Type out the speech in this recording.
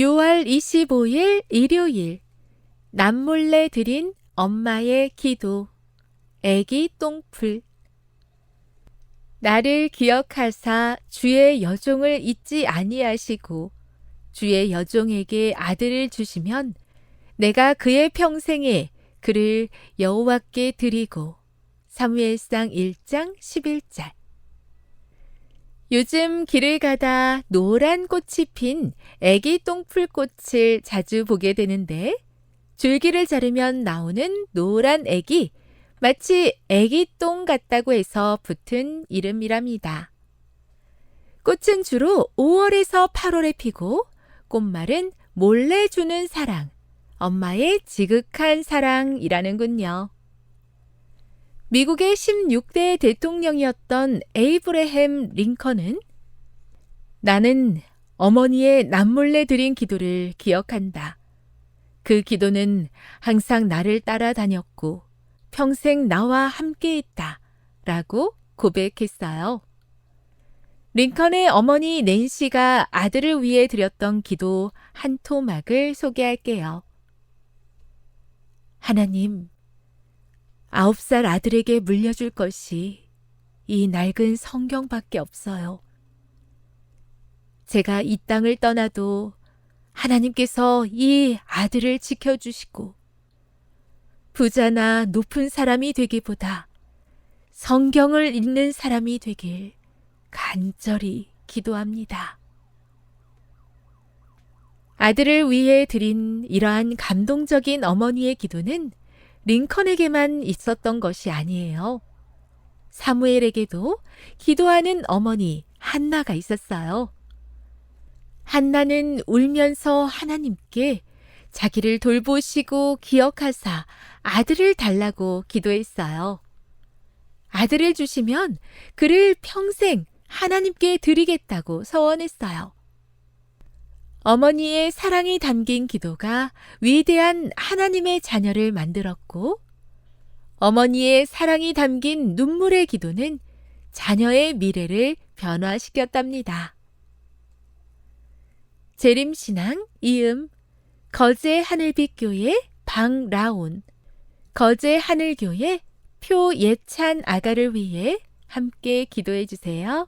6월 25일 일요일. 남몰래 드린 엄마의 기도. 애기 똥풀. 나를 기억하사 주의 여종을 잊지 아니하시고 주의 여종에게 아들을 주시면 내가 그의 평생에 그를 여호와께 드리고 사무엘상 1장 11절 요즘 길을 가다 노란 꽃이 핀 애기 똥풀꽃을 자주 보게 되는데 줄기를 자르면 나오는 노란 애기 마치 애기 똥 같다고 해서 붙은 이름이랍니다. 꽃은 주로 5월에서 8월에 피고 꽃말은 몰래 주는 사랑, 엄마의 지극한 사랑이라는군요. 미국의 16대 대통령이었던 에이브레햄 링컨은 나는 어머니의 남몰래 드린 기도를 기억한다. 그 기도는 항상 나를 따라다녔고 평생 나와 함께 있다. 라고 고백했어요. 링컨의 어머니 낸시가 아들을 위해 드렸던 기도 한 토막을 소개할게요. 하나님, 아홉 살 아들에게 물려줄 것이 이 낡은 성경밖에 없어요. 제가 이 땅을 떠나도 하나님께서 이 아들을 지켜주시고 부자나 높은 사람이 되기보다 성경을 읽는 사람이 되길 간절히 기도합니다. 아들을 위해 드린 이러한 감동적인 어머니의 기도는 링컨에게만 있었던 것이 아니에요. 사무엘에게도 기도하는 어머니 한나가 있었어요. 한나는 울면서 하나님께 자기를 돌보시고 기억하사 아들을 달라고 기도했어요. 아들을 주시면 그를 평생 하나님께 드리겠다고 서원했어요. 어머니의 사랑이 담긴 기도가 위대한 하나님의 자녀를 만들었고, 어머니의 사랑이 담긴 눈물의 기도는 자녀의 미래를 변화시켰답니다. 재림신앙 이음 거제 하늘빛 교회 방라온 거제 하늘교회 표예찬 아가를 위해 함께 기도해 주세요.